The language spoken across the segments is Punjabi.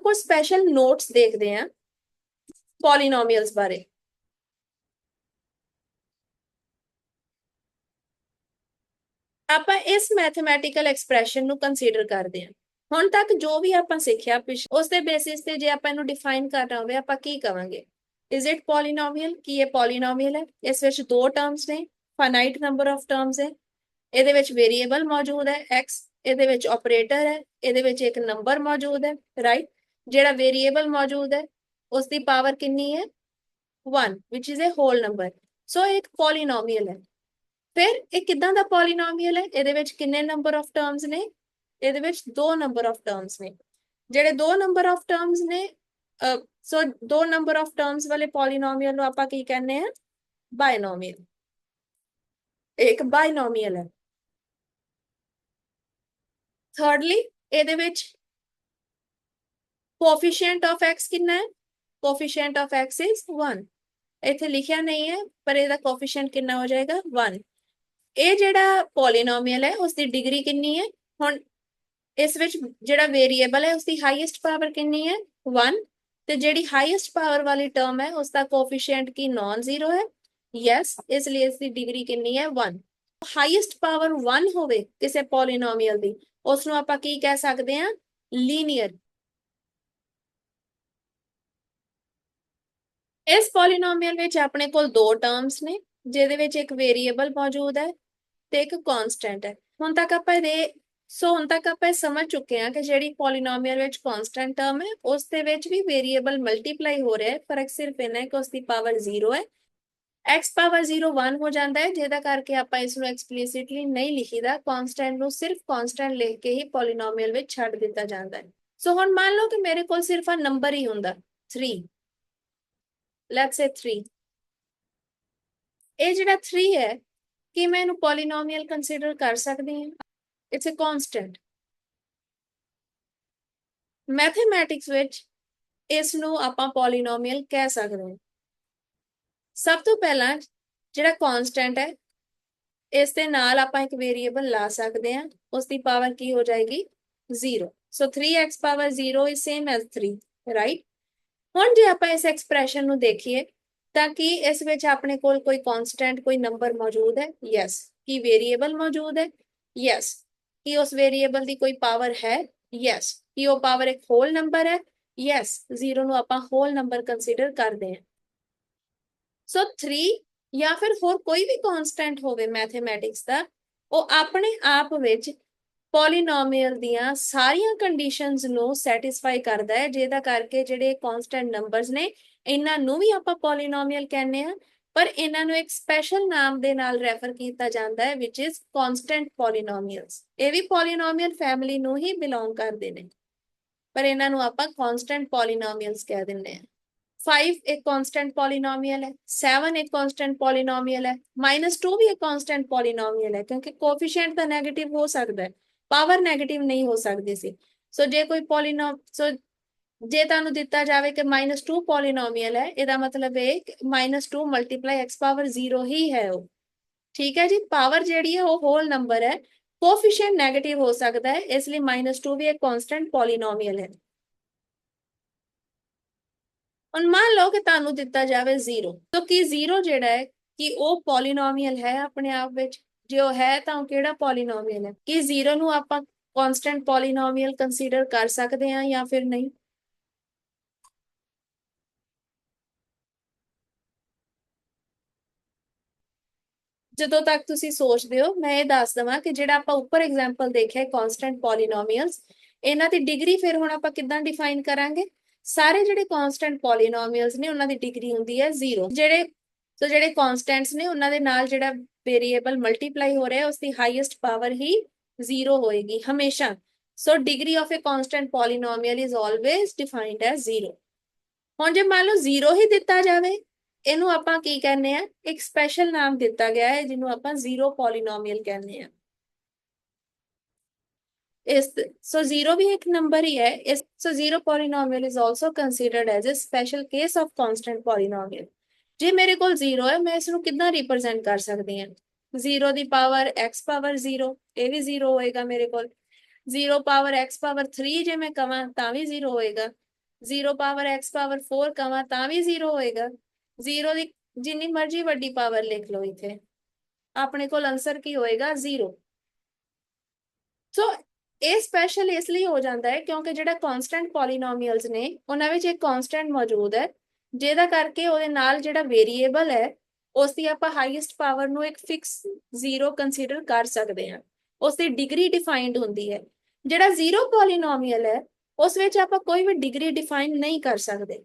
ਕੁਝ ਸਪੈਸ਼ਲ ਨੋਟਸ ਦੇਖਦੇ ਆ ਪੋਲੀਨੋਮੀਅਲਸ ਬਾਰੇ। ਆਪਾਂ ਇਸ ਮੈਥਮੈਟੀਕਲ ਐਕਸਪ੍ਰੈਸ਼ਨ ਨੂੰ ਕੰਸੀਡਰ ਕਰਦੇ ਹਾਂ। ਹੁਣ ਤੱਕ ਜੋ ਵੀ ਆਪਾਂ ਸਿੱਖਿਆ ਉਸ ਦੇ ਬੇਸਿਸ ਤੇ ਜੇ ਆਪਾਂ ਇਹਨੂੰ ਡਿਫਾਈਨ ਕਰਨਾ ਹੋਵੇ, ਆਪਾਂ ਕੀ ਕਵਾਂਗੇ? ਇਜ਼ ਇਟ ਪੋਲੀਨੋਮੀਅਲ ਕੀ ਇਹ ਪੋਲੀਨੋਮੀਅਲ ਹੈ? ਇਸ ਵਿੱਚ ਦੋ ਟਰਮਸ ਨੇ ਫਾਈਨਾਈਟ ਨੰਬਰ ਆਫ ਟਰਮਸ ਹੈ। ਇਹਦੇ ਵਿੱਚ ਵੇਰੀਏਬਲ ਮੌਜੂਦ ਹੈ, x, ਇਹਦੇ ਵਿੱਚ ਆਪਰੇਟਰ ਹੈ, ਇਹਦੇ ਵਿੱਚ ਇੱਕ ਨੰਬਰ ਮੌਜੂਦ ਹੈ ਰਾਈਟ ਜਿਹੜਾ ਵੇਰੀਏਬਲ ਮੌਜੂਦ ਹੈ ਉਸ ਦੀ ਪਾਵਰ ਕਿੰਨੀ ਹੈ? 1 which is a whole number. ਸੋ ਇੱਕ ਪੋਲੀਨੋਮੀਅਲ ਹੈ। ਫਿਰ ਇਹ ਕਿਦਾਂ ਦਾ ਪੋਲੀਨੋਮੀਅਲ ਹੈ? ਇਹਦੇ ਵਿੱਚ ਕਿੰਨੇ ਨੰਬਰ ਆਫ ਟਰਮਸ ਨੇ? ਇਹਦੇ ਵਿੱਚ ਦੋ ਨੰਬਰ ਆਫ ਟਰਮਸ ਨੇ। ਜਿਹੜੇ ਦੋ ਨੰਬਰ ਆਫ ਟਰਮਸ ਨੇ ਸੋ ਦੋ ਨੰਬਰ ਆਫ ਟਰਮਸ ਵਾਲੇ ਪੋਲੀਨੋਮੀਅਲ ਨੂੰ ਆਪਾਂ ਕੀ ਕਹਿੰਦੇ ਆ ਬਾਇਨੋਮੀਅਲ ਇੱਕ ਬਾਇਨੋਮੀਅਲ ਹੈ। ਥਰਡਲੀ ਇਹਦੇ ਵਿੱਚ ਕੋਐਫੀਸ਼ੀਐਂਟ ਆਫ x ਕਿੰਨਾ ਹੈ? ਕੋਐਫੀਸ਼ੀਐਂਟ ਆਫ x ਇਜ਼ 1 ਇੱਥੇ ਲਿਖਿਆ ਨਹੀਂ ਹੈ, ਪਰ ਇਹਦਾ ਕੋਐਫੀਸ਼ੀਐਂਟ ਕਿੰਨਾ ਹੋ ਜਾਏਗਾ? 1 ਇਹ ਜਿਹੜਾ ਪੋਲੀਨੋਮੀਅਲ ਹੈ ਉਸ ਦੀ ਡਿਗਰੀ ਕਿੰਨੀ ਹੈ? ਹੁਣ ਇਸ ਵਿੱਚ ਜਿਹੜਾ ਵੇਰੀਏਬਲ ਹੈ ਉਸ ਦੀ ਹਾਈਐਸਟ ਪਾਵਰ ਕਿੰਨੀ ਹੈ? 1 ਤੇ ਜਿਹੜੀ ਹਾਈਐਸਟ ਪਾਵਰ ਵਾਲੀ ਟਰਮ ਹੈ ਉਸ ਦਾ ਕੋਐਫੀਸ਼ੀਐਂਟ ਕੀ ਨਾਨ ਜ਼ੀਰੋ ਹੈ? ਯੈਸ ਇਸ ਲਈ ਇਸ ਦੀ ਡਿਗਰੀ ਕਿੰਨੀ ਹੈ? 1 ਹਾਈਐਸਟ ਪਾਵਰ 1 ਹੋਵੇ ਕਿਸੇ ਪੋਲੀਨੋਮੀਅਲ ਦੀ ਉਸ ਨੂੰ ਆਪਾਂ ਕੀ ਕਹਿ ਸਕਦੇ ਹਾਂ? ਲੀਨੀਅਰ ਇਸ ਪੋਲੀਨੋਮੀਅਲ ਵਿੱਚ ਆਪਣੇ ਕੋਲ ਦੋ ਟਰਮਸ ਨੇ, ਜਿਹਦੇ ਵਿੱਚ ਇੱਕ ਵੇਰੀਏਬਲ ਮੌਜੂਦ ਹੈ ਤੇ ਇੱਕ ਕਨਸਟੈਂਟ ਹੈ। ਹੁਣ ਤੱਕ ਆਪਾਂ ਇਹਦੇ, ਸੋ ਹੁਣ ਤੱਕ ਆਪਾਂ ਇਹ ਸਮਝ ਚੁੱਕੇ ਹਾਂ ਕਿ ਜਿਹੜੀ ਪੋਲੀਨੋਮੀਅਲ ਵਿੱਚ ਕਨਸਟੈਂਟ ਟਰਮ ਹੈ, ਉਸ ਦੇ ਵਿੱਚ ਵੀ ਵੇਰੀਏਬਲ ਮਲਟੀਪਲਾਈ ਹੋ ਰਿਹਾ ਹੈ। ਫ਼ਰਕ ਸਿਰਫ ਇਹਨਾਂ ਹੈ ਕਿ ਉਸ ਦੀ ਪਾਵਰ 0 ਹੈ। x ਪਾਵਰ 0 1 ਹੋ ਜਾਂਦਾ ਹੈ, ਜਿਹਦਾ ਕਰਕੇ ਆਪਾਂ ਇਸ ਨੂੰ ਐਕਸਪਲੀਸਿਟਲੀ ਨਹੀਂ ਲਿਖੀਦਾ। ਕਨਸਟੈਂਟ ਨੂੰ ਸਿਰਫ ਕਨਸਟੈਂਟ ਲਿਖ ਕੇ ਹੀ ਪੋਲੀਨੋਮੀਅਲ ਵਿੱਚ ਛੱਡ ਦਿੱਤਾ ਜਾਂਦਾ ਹੈ। ਸੋ ਹੁਣ ਮੰਨ ਲਓ ਕਿ ਮੇਰੇ ਕੋਲ ਸਿਰਫ ਆ ਨੰਬਰ ਹੀ ਹੁੰਦਾ 3 ਲੈਟਸ ਸੇ 3 ਇਹ ਜਿਹੜਾ 3 ਹੈ, ਕਿ ਮੈਂ ਇਹਨੂੰ ਪੋਲੀਨੋਮੀਅਲ ਕੰਸੀਡਰ ਕਰ ਸਕਦੀ ਹਾਂ? ਇਟਸ ਅ ਕਨਸਟੈਂਟ ਮੈਥਮੈਟਿਕਸ ਵਿੱਚ ਇਸ ਨੂੰ ਆਪਾਂ ਪੋਲੀਨੋਮੀਅਲ ਕਹਿ ਸਕਦੇ ਹਾਂ। ਸਭ ਤੋਂ ਪਹਿਲਾਂ ਜਿਹੜਾ ਕਨਸਟੈਂਟ ਹੈ, ਇਸ ਦੇ ਨਾਲ ਆਪਾਂ ਇੱਕ ਵੇਰੀਏਬਲ ਲਾ ਸਕਦੇ ਹਾਂ ਉਸ ਦੀ ਪਾਵਰ ਕੀ ਹੋ ਜਾਏਗੀ? 0 so 3x power 0 is same as 3 right ਹੁਣ ਜੇ ਆਪਾਂ ਇਸ ਐਕਸਪ੍ਰੈਸ਼ਨ ਨੂੰ ਦੇਖੀਏ, ਤਾਂ ਕੀ ਇਸ ਵਿੱਚ ਆਪਣੇ ਕੋਲ ਕੋਈ ਕਨਸਟੈਂਟ ਕੋਈ ਨੰਬਰ ਮੌਜੂਦ ਹੈ? ਯੈਸ ਕੀ ਵੇਰੀਏਬਲ ਮੌਜੂਦ ਹੈ? ਯੈਸ ਕੀ ਉਸ ਵੇਰੀਏਬਲ ਦੀ ਕੋਈ ਪਾਵਰ ਹੈ? ਯੈਸ ਕੀ ਉਹ ਪਾਵਰ ਇੱਕ ਹੋਲ ਨੰਬਰ ਹੈ? ਯੈਸ 0 ਨੂੰ ਆਪਾਂ ਹੋਲ ਨੰਬਰ ਕੰਸੀਡਰ ਕਰਦੇ ਹਾਂ। ਸੋ 3 ਜਾਂ ਫਿਰ ਹੋਰ ਕੋਈ ਵੀ ਕਨਸਟੈਂਟ ਹੋਵੇ ਮੈਥਮੈਟਿਕਸ ਦਾ, ਉਹ ਆਪਣੇ ਆਪ ਵਿੱਚ ਪੋਲੀਨੋਮੀਅਲ ਦੀਆਂ ਸਾਰੀਆਂ ਕੰਡੀਸ਼ਨਸ ਨੂੰ ਸੈਟੀਸਫਾਈ ਕਰਦਾ ਹੈ, ਜਿਹਦਾ ਕਰਕੇ ਜਿਹੜੇ ਕਨਸਟੈਂਟ ਨੰਬਰਸ ਨੇ, ਇਹਨਾਂ ਨੂੰ ਵੀ ਆਪਾਂ ਪੋਲੀਨੋਮੀਅਲ ਕਹਿੰਦੇ ਆ ਪਰ ਇਹਨਾਂ ਨੂੰ ਇੱਕ ਸਪੈਸ਼ਲ ਨਾਮ ਦੇ ਨਾਲ ਰੈਫਰ ਕੀਤਾ ਜਾਂਦਾ ਹੈ, which ਇਜ਼ constant ਪੋਲੀਨੋਮੀਅਲਸ ਇਹ ਵੀ ਪੋਲੀਨੋਮੀਅਲ ਫੈਮਿਲੀ ਨੂੰ ਹੀ ਬਿਲੋਂਗ ਕਰਦੇ ਨੇ। ਪਰ ਇਹਨਾਂ ਨੂੰ ਆਪਾਂ constant ਪੋਲੀਨੋਮੀਅਲਸ ਕਹਿ ਦਿੰਦੇ ਆ 5 ਇੱਕ constant ਪੋਲੀਨੋਮੀਅਲ ਹੈ 7 ਇੱਕ constant ਪੋਲੀਨੋਮੀਅਲ ਹੈ -2 ਵੀ ਇੱਕ constant ਪੋਲੀਨੋਮੀਅਲ ਹੈ, ਕਿਉਂਕਿ ਕੋਐਫੀਸ਼ੀਐਂਟ ਤਾਂ 네ਗੇਟਿਵ ਹੋ ਸਕਦਾ ਹੈ। ਪਾਵਰ 네ਗੇਟਿਵ ਨਹੀਂ ਹੋ ਸਕਦੀ ਸੀ। ਸੋ ਜੇ ਕੋਈ ਪੋਲੀਨੋਮ ਸੋ ਜੇ ਤੁਹਾਨੂੰ ਦਿੱਤਾ ਜਾਵੇ ਕਿ -2 ਪੋਲੀਨੋਮੀਅਲ ਹੈ, ਇਹਦਾ ਮਤਲਬ ਇਹ -2 x ਪਾਵਰ 0 ਹੀ ਹੈ ਉਹ। ਠੀਕ ਹੈ ਜੀ? ਪਾਵਰ ਜਿਹੜੀ ਹੈ, ਉਹ ਹੋਲ ਨੰਬਰ ਹੈ। ਕੋਐਫੀਸ਼ੀਐਂਟ 네ਗੇਟਿਵ ਹੋ ਸਕਦਾ ਹੈ, ਇਸ ਲਈ -2 ਵੀ ਇੱਕ ਕਨਸਟੈਂਟ ਪੋਲੀਨੋਮੀਅਲ ਹੈ। ਹੁਣ ਮੰਨ ਲਓ ਕਿ ਤੁਹਾਨੂੰ ਦਿੱਤਾ ਜਾਵੇ 0 ਤਾਂ ਕੀ 0 ਜਿਹੜਾ ਹੈ, ਕਿ ਉਹ ਪੋਲੀਨੋਮੀਅਲ ਹੈ ਆਪਣੇ ਆਪ ਵਿੱਚ? ਜੇ ਉਹ ਹੈ ਤਾਂ ਉਹ ਕਿਹੜਾ ਪੋਲੀਨੋਮੀਅਲ ਹੈ? ਕੀ 0 ਨੂੰ ਆਪਾਂ ਕਨਸਟੈਂਟ ਪੋਲੀਨੋਮੀਅਲ ਕੰਸੀਡਰ ਕਰ ਸਕਦੇ ਹਾਂ ਜਾਂ ਫਿਰ ਨਹੀਂ? ਜਦੋਂ ਤੱਕ ਤੁਸੀਂ ਸੋਚਦੇ ਹੋ, ਮੈਂ ਇਹ ਦੱਸ ਦਵਾਂ ਕਿ ਜਿਹੜਾ ਆਪਾਂ ਉੱਪਰ ਐਗਜ਼ਾਮਪਲ ਦੇਖਿਆ ਕਨਸਟੈਂਟ ਪੋਲੀਨੋਮੀਅਲਸ ਇਹਨਾਂ ਦੀ ਡਿਗਰੀ ਫਿਰ ਹੁਣ ਆਪਾਂ ਕਿੱਦਾਂ ਡਿਫਾਈਨ ਕਰਾਂਗੇ? ਸਾਰੇ ਜਿਹੜੇ ਕਨਸਟੈਂਟ ਪੋਲੀਨੋਮੀਅਲਸ ਨੇ, ਉਹਨਾਂ ਦੀ ਡਿਗਰੀ ਹੁੰਦੀ ਹੈ 0 ਜਿਹੜੇ ਸੋ ਜਿਹੜੇ ਕਨਸਟੈਂਟਸ ਨੇ, ਉਹਨਾਂ ਦੇ ਨਾਲ ਜਿਹੜਾ ਵੇਰੀਏਬਲ ਮਲਟੀਪਲਾਈ ਹੋ ਰਿਹਾ ਉਸ ਦੀ ਹਾਈਐਸਟ ਪਾਵਰ ਹੀ 0 ਹੋਏਗੀ ਹਮੇਸ਼ਾ। So degree of a constant polynomial is always defined as 0 ਹੁਣ ਜੇ ਮੰਨ ਲਓ ਜ਼ੀਰੋ ਹੀ ਦਿੱਤਾ ਜਾਵੇ, ਇਹਨੂੰ ਆਪਾਂ ਕੀ ਕਹਿੰਦੇ ਆ ਇੱਕ ਸਪੈਸ਼ਲ ਨਾਮ ਦਿੱਤਾ ਗਿਆ ਹੈ, ਜਿਹਨੂੰ ਆਪਾਂ ਜ਼ੀਰੋ ਪੋਲੀਨੋਮੀਅਲ ਕਹਿੰਦੇ ਆ ਇਸ ਸੋ ਜ਼ੀਰੋ ਵੀ ਇੱਕ ਨੰਬਰ ਹੀ ਹੈ। ਇਸ so zero polynomial is also considered as a special case of constant polynomial ਜੇ ਮੇਰੇ ਕੋਲ ਜ਼ੀਰੋ ਹੈ, ਮੈਂ ਇਸ ਨੂੰ ਕਿੱਦਾਂ ਰਿਪਰੈਜ਼ੈਂਟ ਕਰ ਸਕਦੀ ਹਾਂ? ਜ਼ੀਰੋ ਦੀ ਪਾਵਰ x ਪਾਵਰ 0 ਇਹ ਵੀ ਜ਼ੀਰੋ ਹੋਏਗਾ ਮੇਰੇ ਕੋਲ। 0 ਪਾਵਰ x ਪਾਵਰ 3 ਜੇ ਮੈਂ ਕਵਾਂ, ਤਾਂ ਵੀ ਜ਼ੀਰੋ ਹੋਏਗਾ। 0 ਪਾਵਰ x ਪਾਵਰ 4 ਕਵਾਂ, ਤਾਂ ਵੀ 0 ਹੋਏਗਾ। 0 ਦੀ ਜਿੰਨੀ ਮਰਜ਼ੀ ਵੱਡੀ ਪਾਵਰ ਲਿਖ ਲਓ ਇੱਥੇ। ਆਪਣੇ ਕੋਲ ਆਨਸਰ ਕੀ ਹੋਏਗਾ? 0 ਸੋ ਇਹ ਸਪੈਸ਼ਲ ਇਸ ਲਈ ਹੋ ਜਾਂਦਾ ਹੈ ਕਿਉਂਕਿ ਜਿਹੜਾ ਕਨਸਟੈਂਟ ਪੋਲੀਨੋਮੀਅਲਸ ਨੇ, ਉਹਨਾਂ ਵਿੱਚ ਇੱਕ ਕਨਸਟੈਂਟ ਮੌਜੂਦ ਹੈ। ਜਿਹਦਾ ਕਰਕੇ ਉਹਦੇ ਨਾਲ ਜਿਹੜਾ ਵੇਰੀਏਬਲ ਹੈ ਉਸ ਦੀ ਆਪਾਂ ਹਾਈਐਸਟ ਪਾਵਰ ਨੂੰ ਇੱਕ ਫਿਕਸ ਜ਼ੀਰੋ ਕੰਸੀਡਰ ਕਰ ਸਕਦੇ ਹਾਂ। ਉਸ ਦੀ ਡਿਗਰੀ ਡਿਫਾਈਨਡ ਹੁੰਦੀ ਹੈ। ਜਿਹੜਾ ਜ਼ੀਰੋ ਪੋਲੀਨੋਮੀਅਲ ਹੈ, ਉਸ ਵਿੱਚ ਆਪਾਂ ਕੋਈ ਵੀ ਡਿਗਰੀ ਡਿਫਾਈਨ ਨਹੀਂ ਕਰ ਸਕਦੇ।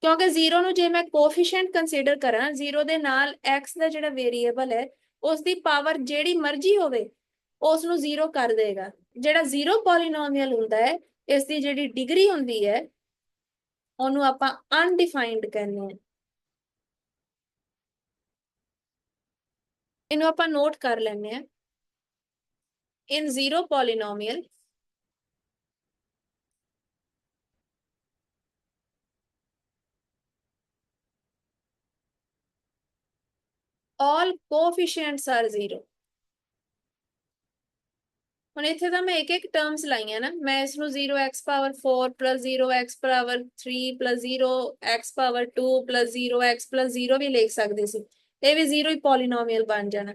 ਕਿਉਂਕਿ ਜ਼ੀਰੋ ਨੂੰ ਜੇ ਮੈਂ ਕੋਫੀਸ਼ੀਐਂਟ ਕੰਸੀਡਰ ਕਰਾਂ ਜ਼ੀਰੋ ਦੇ ਨਾਲ x ਦਾ ਜਿਹੜਾ ਵੇਰੀਏਬਲ ਹੈ ਉਸ ਦੀ ਪਾਵਰ ਜਿਹੜੀ ਮਰਜ਼ੀ ਹੋਵੇ ਉਸ ਨੂੰ ਜ਼ੀਰੋ ਕਰ ਦੇਗਾ। ਜਿਹੜਾ ਜ਼ੀਰੋ ਪੋਲੀਨੋਮੀਅਲ ਹੁੰਦਾ ਹੈ ਇਸ ਦੀ ਜਿਹੜੀ ਡਿਗਰੀ ਹੁੰਦੀ ਹੈ ਉਹਨੂੰ ਆਪਾਂ ਅਨਡਿਫਾਈਨਡ ਕਹਿੰਦੇ ਹਾਂ ਇਹਨੂੰ ਆਪਾਂ ਨੋਟ ਕਰ ਲੈਂਦੇ ਹਾਂ in zero polynomial all coefficients are zero ਹੁਣ ਇੱਥੇ ਤਾਂ ਮੈਂ ਇੱਕ ਇੱਕ ਟਰਮਸ ਲਾਈਆਂ ਨਾ, ਮੈਂ ਇਸ ਨੂੰ 0x power 4 0x power 3 0x power 2 0x 0 ਵੀ ਲਿਖ ਸਕਦੇ ਸੀ। ਇਹ ਵੀ 0 ਹੀ ਪੋਲੀਨੋਮੀਅਲ ਬਣ ਜਾਣਾ।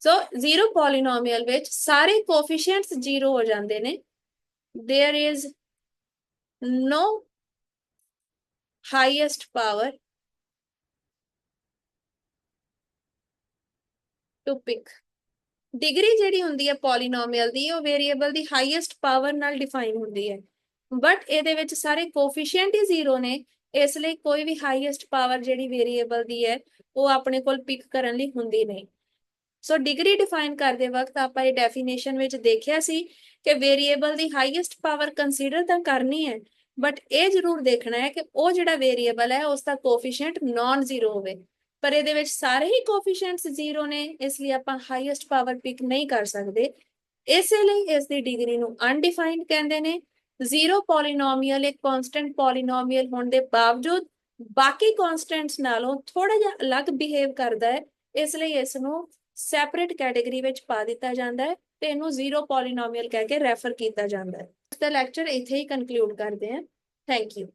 ਸੋ ਜ਼ੀਰੋ ਪੋਲੀਨੋਮੀਅਲ ਵਿੱਚ ਸਾਰੇ ਕੋਫੀਸ਼ੀਐਂਟਸ ਜ਼ੀਰੋ ਹੋ ਜਾਂਦੇ ਨੇ। There is no highest power to pick degree ਜਿਹੜੀ ਹੁੰਦੀ ਹੈ ਪੋਲੀਨੋਮੀਅਲ ਦੀ, ਉਹ ਵੇਰੀਏਬਲ ਦੀ ਹਾਈਐਸਟ ਪਾਵਰ ਨਾਲ ਡਿਫਾਈਨ ਹੁੰਦੀ ਹੈ। ਬਟ ਇਹਦੇ ਵਿੱਚ ਸਾਰੇ ਕੋਫੀਸ਼ੀਐਂਟ ਹੀ ਜ਼ੀਰੋ ਨੇ, ਇਸ ਲਈ ਕੋਈ ਵੀ ਹਾਈਐਸਟ ਪਾਵਰ ਜਿਹੜੀ ਵੇਰੀਏਬਲ ਦੀ ਹੈ, ਉਹ ਆਪਣੇ ਕੋਲ ਪਿਕ ਕਰਨ ਲਈ ਹੁੰਦੀ ਨਹੀਂ। ਸੋ ਡਿਗਰੀ ਡਿਫਾਈਨ ਕਰਦੇ ਵਕਤ ਆਪਾਂ ਇਹ ਡੈਫੀਨੇਸ਼ਨ ਵਿੱਚ ਦੇਖਿਆ ਸੀ ਕਿ ਵੇਰੀਏਬਲ ਦੀ ਹਾਈਐਸਟ ਪਾਵਰ ਕੰਸੀਡਰ ਤਾਂ ਕਰਨੀ ਹੈ ਬਟ ਇਹ ਜ਼ਰੂਰ ਦੇਖਣਾ ਹੈ ਕਿ ਉਹ ਜਿਹੜਾ ਵੇਰੀਏਬਲ ਹੈ, ਉਸ ਦਾ ਕੋਫੀਸ਼ੀਐਂਟ ਨਾਨ ਜ਼ੀਰੋ ਹੋਵੇ। ਪਰ ਇਹਦੇ ਵਿੱਚ ਸਾਰੇ ਹੀ ਕੋਫੀਸ਼ੀਐਂਟਸ ਜ਼ੀਰੋ ਨੇ, ਇਸ ਲਈ ਆਪਾਂ ਹਾਈਐਸਟ ਪਾਵਰ ਪਿਕ ਨਹੀਂ ਕਰ ਸਕਦੇ। ਇਸੇ ਲਈ ਇਸ ਦੀ ਡਿਗਰੀ ਨੂੰ ਅਨਡਿਫਾਈਨਡ ਕਹਿੰਦੇ ਨੇ। ਜ਼ੀਰੋ ਪੋਲੀਨੋਮੀਅਲ ਇੱਕ ਕਨਸਟੈਂਟ ਪੋਲੀਨੋਮੀਅਲ ਹੋਣ ਦੇ ਬਾਵਜੂਦ ਬਾਕੀ ਕਨਸਟੈਂਟਸ ਨਾਲੋਂ ਥੋੜਾ ਜਿਹਾ ਅਲੱਗ ਬਿਹੇਵ ਕਰਦਾ ਹੈ। ਇਸ ਲਈ ਇਸ ਨੂੰ ਸੈਪਰੇਟ ਕੈਟਾਗਰੀ ਵਿੱਚ ਪਾ ਦਿੱਤਾ ਜਾਂਦਾ ਹੈ ਤੇ ਇਹਨੂੰ ਜ਼ੀਰੋ ਪੋਲੀਨੋਮੀਅਲ ਕਹਿ ਕੇ ਰੈਫਰ ਕੀਤਾ ਜਾਂਦਾ ਹੈ। ਇਸ ਦਾ ਲੈਕਚਰ ਇੱਥੇ ਹੀ ਕਨਕਲੂਡ ਕਰਦੇ ਹਾਂ। Thank you